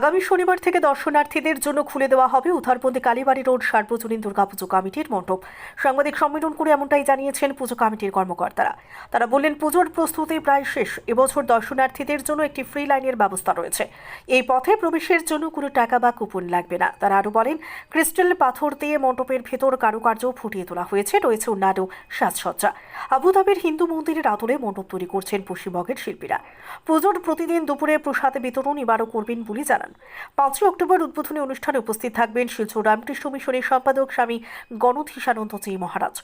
আগামী শনিবার থেকে দর্শনার্থীদের জন্য খুলে দেওয়া হবে উধারপন্থী কালীবাড়ি রোড, সার্বজনীন দুর্গাপুজো কমিটির মণ্ডপ। সাংবাদিক সম্মেলন করে এমনটাই জানিয়েছেন পুজো কমিটির কর্মকর্তারা। তারা বললেন, পুজোর প্রস্তুতি প্রায় শেষ। এবছর দর্শনার্থীদের জন্য একটি ফ্রি লাইনের ব্যবস্থা রয়েছে। এই পথে প্রবেশের জন্য কোনো টাকা বা কুপন লাগবে না। তারা আরও বলেন, ক্রিস্টাল পাথর দিয়ে মণ্ডপের ভেতর কারুকার্য ফুটিয়ে তোলা হয়েছে। রয়েছে অন্যান্য সাজসজ্জা। আবুধাবির হিন্দু মন্দিরের আদলে মণ্ডপ তৈরি করছেন পশ্চিমবঙ্গের শিল্পীরা। পুজোর প্রতিদিন দুপুরে প্রসাদ বিতরণ এবারও করবেন বলে জানান। পাঁচই অক্টোবর উদ্বোধনী অনুষ্ঠানে উপস্থিত থাকবেন শিলচর রামকৃষ্ণ মিশনের সম্পাদক স্বামী গণধীশানন্দ জি মহারাজ।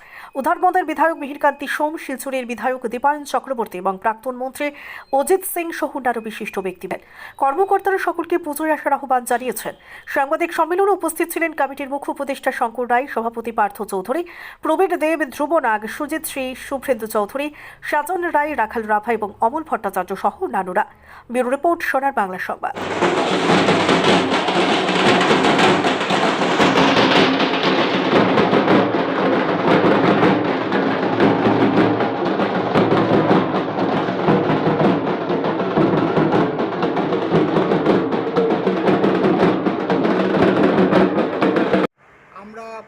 উধারবন্দের বিধায়ক মিহিরকান্তি সোম, শিলচরের বিধায়ক দীপায়ন চক্রবর্তী এবং প্রাক্তন মন্ত্রী অজিত সিং সহ অন্যান্য বিশিষ্ট ব্যক্তিদের কর্মকর্তারা সকলকে পুজোয় আসার আহ্বান জানিয়েছেন। সাংবাদিক সম্মেলনে উপস্থিত ছিলেন কমিটির মুখ্য উপদেষ্টা শঙ্কর রায়, সভাপতি পার্থ চৌধুরী প্রবীর দেব ধ্রুব নাগ সুজিত শ্রী শুভ্রেন্দু চৌধুরী, সাজন রায়, রাখাল রাভা এবং অমল ভট্টাচার্য সহ অন্যান্যরা। ব্যুরো রিপোর্ট সোনার বাংলা সংবাদ।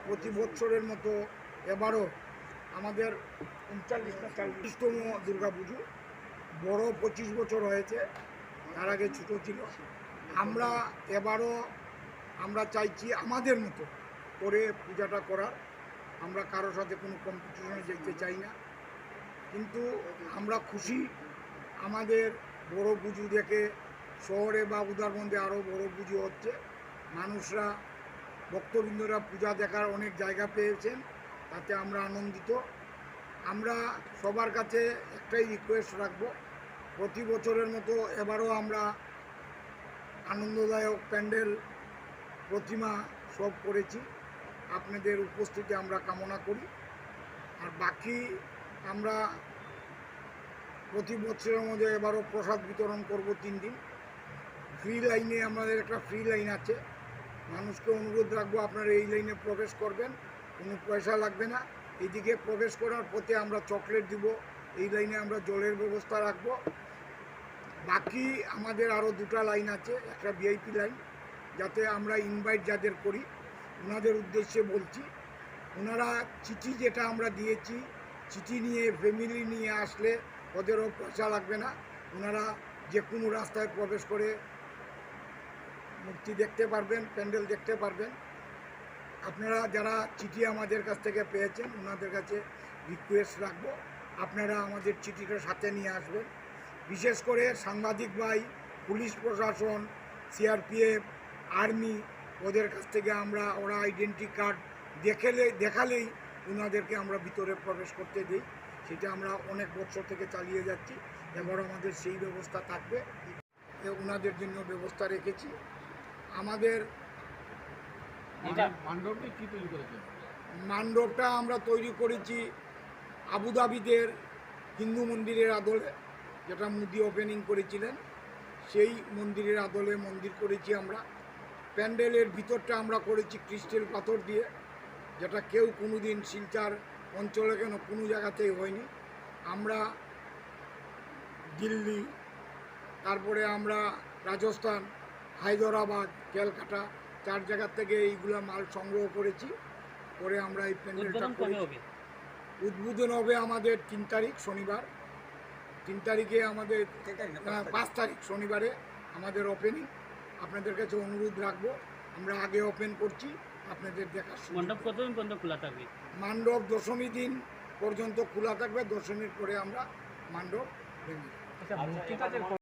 প্রতি বছরের মতো এবারও আমাদের উনচল্লিশ না চল্লিশতম দুর্গা পুজো বড় পঁচিশ বছর হয়েছে, তার আগে ছোটো ছিল। আমরা এবারও আমরা চাইছি আমাদের মতো করে পূজাটা করার। আমরা কারোর সাথে কোনো কম্পিটিশনে যেতে চাই না। কিন্তু আমরা খুশি আমাদের বড় পুজো দেখে শহরে বা উদারবন্দে আরও বড় পুজো হচ্ছে। মানুষরা, ভক্তবৃন্দরা পূজা দেখার অনেক জায়গা পেয়েছেন, তাতে আমরা আনন্দিত। আমরা সবার কাছে একটাই রিকোয়েস্ট রাখব, প্রতি বছরের মতো এবারও আমরা আনন্দদায়ক প্যান্ডেল প্রতিমা সব করেছি। আপনাদের উপস্থিতি আমরা কামনা করি। আর বাকি আমরা প্রতি বছরের মধ্যে এবারও প্রসাদ বিতরণ করব তিন দিন। ফ্রি লাইনে আমাদের একটা ফ্রি লাইন আছে। মানুষকে অনুরোধ রাখব আপনারা এই লাইনে প্রবেশ করবেন। কোনো পয়সা লাগবে না। এদিকে প্রবেশ করার পথে আমরা চকলেট দিব। এই লাইনে আমরা জলের ব্যবস্থা রাখব। বাকি আমাদের আরও দুটো লাইন আছে, একটা ভিআইপি লাইন, যাতে আমরা ইনভাইট যাদের করি, ওনাদের উদ্দেশ্যে বলছি। ওনারা চিঠি যেটা আমরা দিয়েছি, চিঠি নিয়ে ফ্যামিলি নিয়ে আসলে ওদেরও পয়সা লাগবে না। ওনারা যে কোনো রাস্তায় প্রবেশ করে মূর্তি দেখতে পারবেন, প্যান্ডেল দেখতে পারবেন। আপনারা যারা চিঠি আমাদের কাছ থেকে পেয়েছেন, ওনাদের কাছে রিকোয়েস্ট রাখব। আপনারা আমাদের চিঠিটা সাথে নিয়ে আসবেন। বিশেষ করে সাংবাদিক ভাই পুলিশ প্রশাসন সিআরপিএফ আর্মি ওদের কাছ থেকে আমরা ওরা আইডেন্টি কার্ড দেখেলে দেখালেই ওনাদেরকে আমরা ভিতরে প্রবেশ করতে দিই। সেটা আমরা অনেক বছর থেকে চালিয়ে যাচ্ছি। এবার আমাদের সেই ব্যবস্থা থাকবে। ওনাদের জন্য ব্যবস্থা রেখেছি। আমাদের মণ্ডপটা আমরা তৈরি করেছি আবুধাবিদের হিন্দু মন্দিরের আদলে। যেটা মুদি ওপেনিং করেছিলেন সেই মন্দিরের আদলে মন্দির করেছি আমরা। প্যান্ডেলের ভিতরটা আমরা করেছি ক্রিস্টাল পাথর দিয়ে যেটা কেউ কোনো দিন শিলচার অঞ্চলে কেন কোনো জায়গাতেই হয়নি। আমরা দিল্লি তারপরে আমরা রাজস্থান হায়দরাবাদ ক্যালকাটা চার জায়গার থেকে এইগুলা মাল সংগ্রহ করেছি। করে আমরা এই প্যান্ডেলটা করেছি। উদ্বোধন হবে আমাদের তিন তারিখ শনিবার। তিন তারিখে আমাদের পাঁচ তারিখ শনিবারে আমাদের ওপেনিং আপনাদের কাছে অনুরোধ রাখব আমরা আগে ওপেন করছি আপনাদের দেখা মণ্ডপ কতদিন পর্যন্ত খোলা থাকবে? মণ্ডপ দশমী দিন পর্যন্ত খোলা থাকবে দশমীর পরে আমরা মণ্ডপ ভেঙে